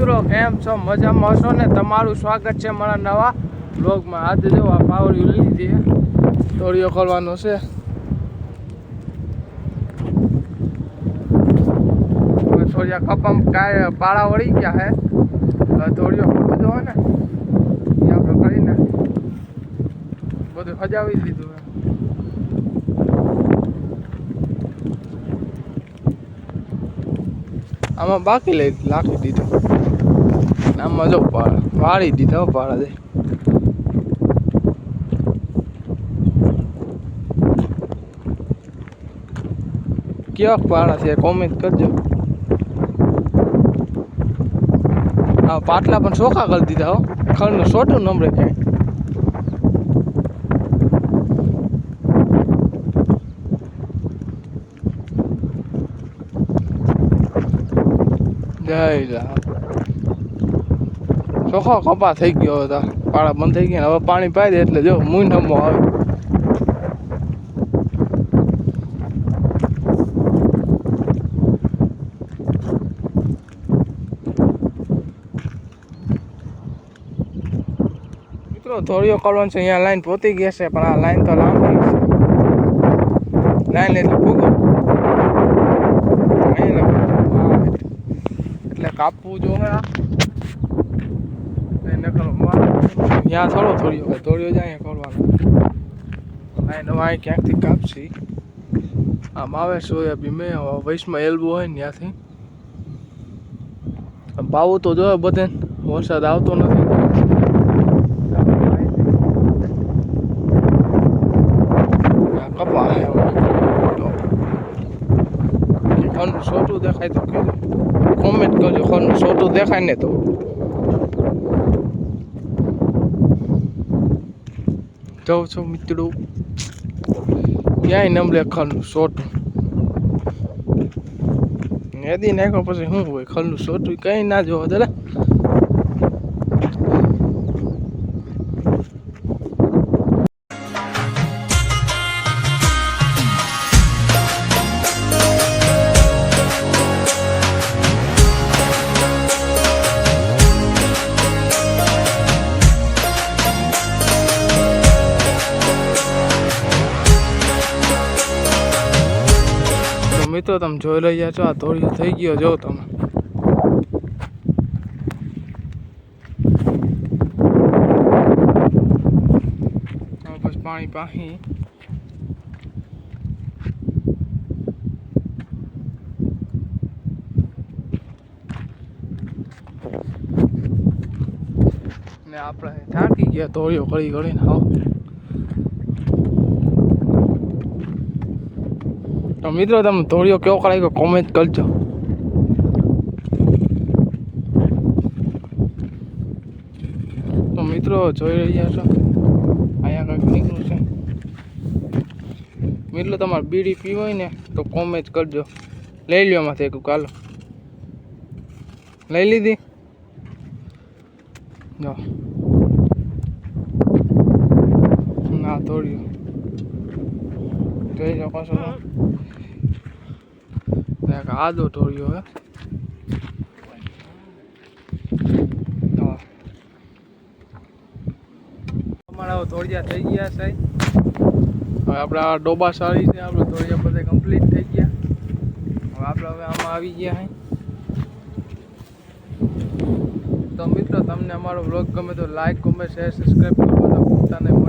મિત્રો, કેમ છો? મજામાં હશો ને? તમારું સ્વાગત છે મારા નવા બ્લોગમાં આજે જો આ પાવડી લીધી તોડીઓ કરવાનો છે. હવે કપમ કાય પાળા વળી ગયા હે. તોડીઓ કરવો જો ને. એ આપણે કરીને બધું સજાવી દીધું આમાં બાકી લઈ લાખી દીધું. અને આમાં જો પાળા વાળી દીધા પાળા દે. કેવા પાળા છે કોમેન્ટ કરજો. હા પાટલા પણ ચોખા કરી દીધા હો. ખરનું છોટું નંબરે ક્યાંય જય લા ચોખ્ખો કપા થઈ ગયો હતો પાળા બંધ થઈ ગયા હવે પાણી પાઈ દે એટલે જો મૂંઢમો આવે. મિત્રો થોડીઓ કરવાનું છે, અહીંયા લાઈન પહોંચી ગયા છે પણ આ લાઈન તો લાંબી છે. લાઈન એટલે ફૂગો એટલે કાપવું જોવે કરવા ત્યાં થોડો થોડ્યો કે થોડ્યો જાય કરવાનો લાઈન હવે અહીં ક્યાંકથી કાપશી? આમ આવે સોયાબીન મેં વૈશમાં એલ્બો હોય ને ત્યાંથી. પાવું તો જોયો બધે વરસાદ આવતો નથી. કપા દેખાય તો કહેજો. કોમેન્ટ કરજો ખરનું છોટું દેખાય ને તો. જાઉં છું મિત્રો. ક્યાંય નમલે ખલનું છોટું નેદી નાખ્યો પછી શું હોય ખલનું સોટું? કંઈ ના જોવા જરા મિત્રો, તમે જોઈ રહ્યા છો, આ ધોળિયો થઈ ગયો, જો તમે. બસ પાણી પાહી. ને આપણે થાકી ગયા ધોળિયો કરી કરીને હાવ તો મિત્રો, તમે ધોળિયો કેવો કરાય કોમેન્ટ કરજો. તો મિત્રો, જોઈ રહ્યા છો? અહીંયા કંઈક નીકળ્યું છે. મિત્રો, તમારે બીડી પીવી હોય ને, તો કોમેન્ટ કરજો. લઈ લ્યો એમાંથી એક કાલો. લઈ લીધી? જો. ના ધોળિયો જોઈ શકો છો? એક આદો ઢોળ્યો હે. અમારા ધોળિયા થઈ ગયા સાહેબ. હવે આપણા ડોબા સારી છે આપણે ધોળિયા બધા કમ્પ્લીટ થઈ ગયા. હવે આપણે હવે આમાં આવી ગયા હે. તો મિત્રો તમને અમારો બ્લોગ ગમે તો લાઈક કોમેન્ટ શેર સબસ્ક્રાઈબ કરવાના ભૂલતા નહીં.